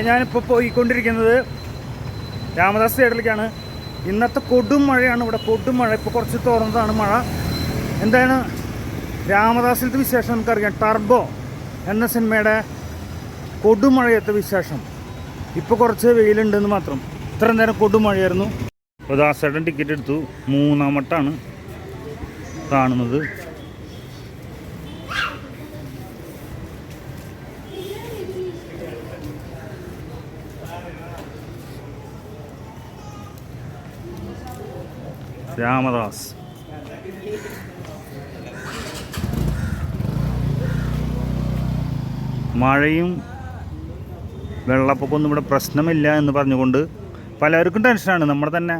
ഞാനിപ്പോൾ പോയിക്കൊണ്ടിരിക്കുന്നത് രാമദാസ് തിയേറ്ററിലേക്കാണ്. ഇന്നത്തെ കൊടും മഴയാണ് ഇവിടെ. കൊടും മഴ. ഇപ്പോൾ കുറച്ച് തുറന്നതാണ് മഴ. എന്താണ് രാമദാസിലത്തെ വിശേഷം നമുക്കറിയാം. ടർബോ എന്ന സിനിമയുടെ കൊടുമഴയത്തെ വിശേഷം. ഇപ്പോൾ കുറച്ച് വെയിലുണ്ടെന്ന് മാത്രം. ഇത്ര നേരം കൊടുമഴയായിരുന്നു അപ്പോൾ ദാസേട്ടൻ ടിക്കറ്റ് എടുത്തു. മൂന്നാമട്ടാണ് കാണുന്നത്. രാമദാസ്. മഴയും വെള്ളപ്പൊക്കമൊന്നും ഇവിടെ പ്രശ്നമില്ല എന്ന് പറഞ്ഞുകൊണ്ട് പലർക്കും ടെൻഷനാണ്. നമ്മുടെ തന്നെ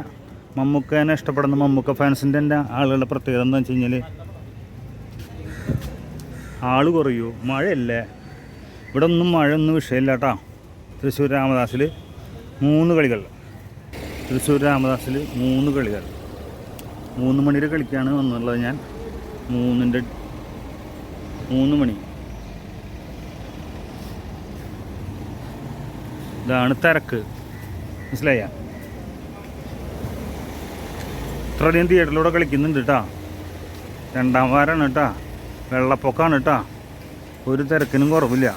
മമ്മൂക്കേനെ ഇഷ്ടപ്പെടുന്ന മമ്മൂക്ക ഫാൻസിന്റെ തന്നെ ആളുകളുടെ പ്രത്യേകത എന്താ വെച്ച് കഴിഞ്ഞാൽ ആൾ കുറയൂ മഴയല്ലേ? ഇവിടെ ഒന്നും മഴയൊന്നും വിഷയമില്ല കേട്ടോ. തൃശ്ശൂർ രാമദാസിൽ മൂന്ന് കളികൾ. തൃശ്ശൂർ രാമദാസിൽ മൂന്ന് കളികൾ. മൂന്ന് മണിയുടെ കളിക്കാണ് വന്നുള്ളത് ഞാൻ. മൂന്നിന്റെ മൂന്ന് മണി. ഇതാണ് തിരക്ക്. മനസ്സിലായ? ഇത്രയധികം തിയേറ്ററിലൂടെ കളിക്കുന്നുണ്ട് കേട്ടാ രണ്ടാം വാരമാണ് കേട്ടാ വെള്ളപ്പൊക്കമാണ് കേട്ടാ ഒരു തിരക്കിനും കുറവില്ല.